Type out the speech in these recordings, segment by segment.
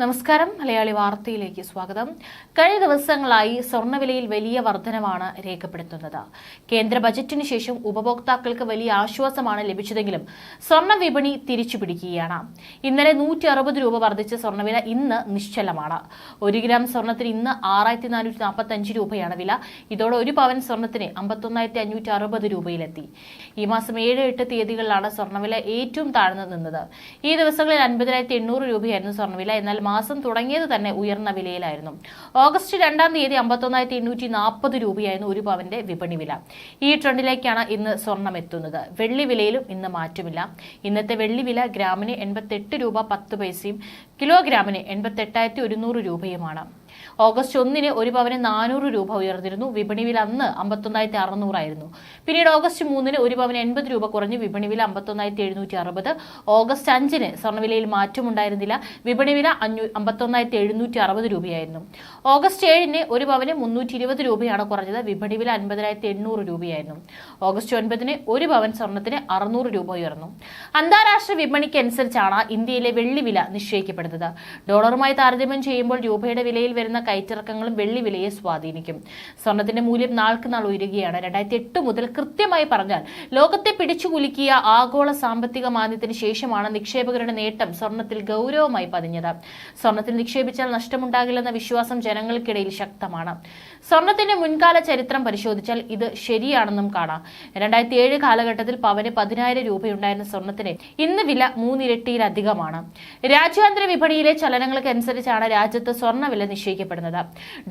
നമസ്കാരം. മലയാളി വാർത്തയിലേക്ക് സ്വാഗതം. കഴിഞ്ഞ ദിവസങ്ങളായി സ്വർണവിലയിൽ വലിയ വർധനമാണ് രേഖപ്പെടുത്തുന്നത്. കേന്ദ്ര ബജറ്റിന് ശേഷം ഉപഭോക്താക്കൾക്ക് വലിയ ആശ്വാസമാണ് ലഭിച്ചതെങ്കിലും സ്വർണ വിപണി തിരിച്ചുപിടിക്കുകയാണ്. ഇന്നലെ നൂറ്റി അറുപത് രൂപ വർദ്ധിച്ച സ്വർണവില ഇന്ന് നിശ്ചലമാണ്. ഒരു ഗ്രാം സ്വർണത്തിന് ഇന്ന് ആറായിരത്തി നാനൂറ്റി നാൽപ്പത്തി അഞ്ച് രൂപയാണ് വില. ഇതോടെ ഒരു പവൻ സ്വർണത്തിന് അമ്പത്തൊന്നായിരത്തി അഞ്ഞൂറ്റി അറുപത് രൂപയിലെത്തി. ഈ മാസം ഏഴ് എട്ട് തീയതികളിലാണ് സ്വർണവില ഏറ്റവും താഴ്ന്നു നിന്നത്. ഈ ദിവസങ്ങളിൽ അൻപതിനായിരത്തി എണ്ണൂറ് രൂപയായിരുന്നു സ്വർണവില എന്നാൽ മാസം തുടങ്ങിയത് തന്നെ ഉയർന്ന വിലയിലായിരുന്നു. ഓഗസ്റ്റ് രണ്ടാം തീയതി അമ്പത്തൊന്നായിരത്തി എണ്ണൂറ്റി നാൽപ്പത് രൂപയായിരുന്നു ഒരു പവന്റെ വിപണി വില. ഈ ട്രെൻഡിലേക്കാണ് ഇന്ന് സ്വർണം എത്തുന്നത്. വെള്ളി വിലയിലും ഇന്ന് മാറ്റമില്ല. ഇന്നത്തെ വെള്ളി വില ഗ്രാമിന് എൺപത്തെട്ട് രൂപ പത്ത് പൈസയും കിലോഗ്രാമിന് എൺപത്തെട്ടായിരത്തി ഒരുന്നൂറ് രൂപയുമാണ്. ഓഗസ്റ്റ് ഒന്നിന് ഒരു പവന് നാനൂറ് രൂപ ഉയർന്നിരുന്നു. വിപണി അന്ന് അമ്പത്തൊന്നായിരത്തി അറുന്നൂറായിരുന്നു. പിന്നീട് ഓഗസ്റ്റ് മൂന്നിന് ഒരു പവന് എൺപത് രൂപ കുറഞ്ഞ്. വിപണി വില അമ്പത്തൊന്നായിരത്തി എഴുന്നൂറ്റി അറുപത്. ഓഗസ്റ്റ് അഞ്ചിന് സ്വർണവിലയിൽ മാറ്റമുണ്ടായിരുന്നില്ല. വിപണി വില അഞ്ഞൂ അമ്പത്തൊന്നായിരത്തി എഴുന്നൂറ്റി അറുപത് രൂപയായിരുന്നു. ഓഗസ്റ്റ് ഏഴിന് ഒരു പവന് മുന്നൂറ്റി ഇരുപത് രൂപയാണ് കുറഞ്ഞത്. വിപണി വില അൻപതിനായിരത്തി എണ്ണൂറ് രൂപയായിരുന്നു. ഓഗസ്റ്റ് ഒൻപതിന് ഒരു പവൻ സ്വർണത്തിന് അറുന്നൂറ് രൂപ ഉയർന്നു. അന്താരാഷ്ട്ര വിപണിക്ക് അനുസരിച്ചാണ് ഇന്ത്യയിലെ വെള്ളി വില നിശ്ചയിക്കപ്പെടുന്നത്. ഡോളറുമായി താരതമ്യം ചെയ്യുമ്പോൾ രൂപയുടെ വിലയിൽ വരുന്ന കയറ്റിറക്കങ്ങളും വെള്ളി വിലയെ സ്വാധീനിക്കും. സ്വർണത്തിന്റെ മൂല്യം നാൾക്ക് നാൾ ഉയരുകയാണ്. രണ്ടായിരത്തി എട്ട് മുതൽ കൃത്യമായി പറഞ്ഞാൽ ലോകത്തെ പിടിച്ചുകുലുക്കിയ ആഗോള സാമ്പത്തിക മാന്ദ്യത്തിന് ശേഷമാണ് നിക്ഷേപകരുടെ നേട്ടം സ്വർണത്തിൽ ഗൗരവമായി പതിഞ്ഞത്. സ്വർണത്തിൽ നിക്ഷേപിച്ചാൽ നഷ്ടമുണ്ടാകില്ലെന്ന വിശ്വാസം ജനങ്ങൾക്കിടയിൽ ശക്തമാണ്. സ്വർണത്തിന്റെ മുൻകാല ചരിത്രം പരിശോധിച്ചാൽ ഇത് ശരിയാണെന്നും കാണാം. രണ്ടായിരത്തി ഏഴ് കാലഘട്ടത്തിൽ പവന് പതിനായിരം രൂപയുണ്ടായിരുന്ന സ്വർണത്തിന് ഇന്ന് വില മൂന്നിരട്ടിയിലധികമാണ്. രാജ്യാന്തര വിപണിയിലെ ചലനങ്ങൾക്ക് അനുസരിച്ചാണ് രാജ്യത്ത് സ്വർണവില നിശ്ചയിക്കപ്പെടുന്നത്.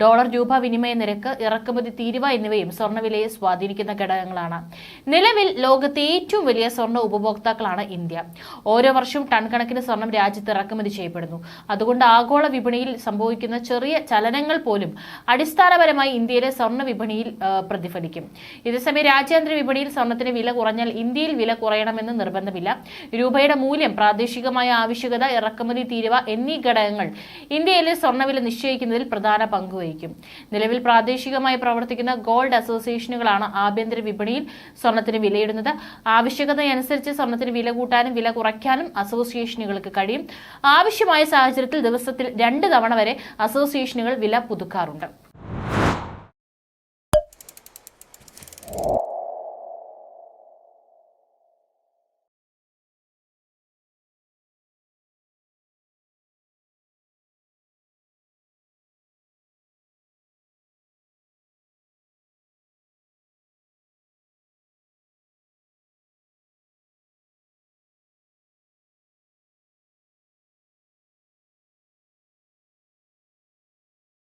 ഡോളർ രൂപ വിനിമയ നിരക്ക് ഇറക്കുമതി തീരുവ എന്നിവയും സ്വർണവിലയെ സ്വാധീനിക്കുന്ന ഘടകങ്ങളാണ്. നിലവിൽ ലോകത്തെ ഏറ്റവും വലിയ സ്വർണ ഉപഭോക്താക്കളാണ് ഇന്ത്യ. ഓരോ വർഷവും ടൺ കണക്കിന് സ്വർണം രാജ്യത്ത് ഇറക്കുമതി ചെയ്യപ്പെടുന്നു. അതുകൊണ്ട് ആഗോള വിപണിയിൽ സംഭവിക്കുന്ന ചെറിയ ചലനങ്ങൾ പോലും അടിസ്ഥാനപരമായി ഇന്ത്യയിലെ സ്വർണ വിപണിയിൽ പ്രതിഫലിക്കും. ഇതേസമയം രാജ്യാന്തര വിപണിയിൽ സ്വർണത്തിന് വില കുറഞ്ഞാൽ ഇന്ത്യയിൽ വില കുറയണമെന്ന് നിർബന്ധമില്ല. രൂപയുടെ മൂല്യം പ്രാദേശികമായ ആവശ്യകത ഇറക്കുമതി തീരുവ എന്നീ ഘടകങ്ങൾ ഇന്ത്യയിലെ സ്വർണവില നിശ്ചയിക്കുന്നതിൽ പ്രധാന പങ്കുവഹിക്കും നിലവിൽ പ്രാദേശികമായി പ്രവർത്തിക്കുന്ന ഗോൾഡ് അസോസിയേഷനുകളാണ് ആഭ്യന്തര വിപണിയിൽ സ്വർണത്തിന് വിലയിടുന്നത്. ആവശ്യകതയനുസരിച്ച് സ്വർണത്തിന് വില കൂട്ടാനും വില കുറയ്ക്കാനും അസോസിയേഷനുകൾക്ക് കഴിയും. ആവശ്യമായ സാഹചര്യത്തിൽ ദിവസത്തിൽ രണ്ട് തവണ വരെ അസോസിയേഷനുകൾ വില പുതുക്കാറുണ്ട്.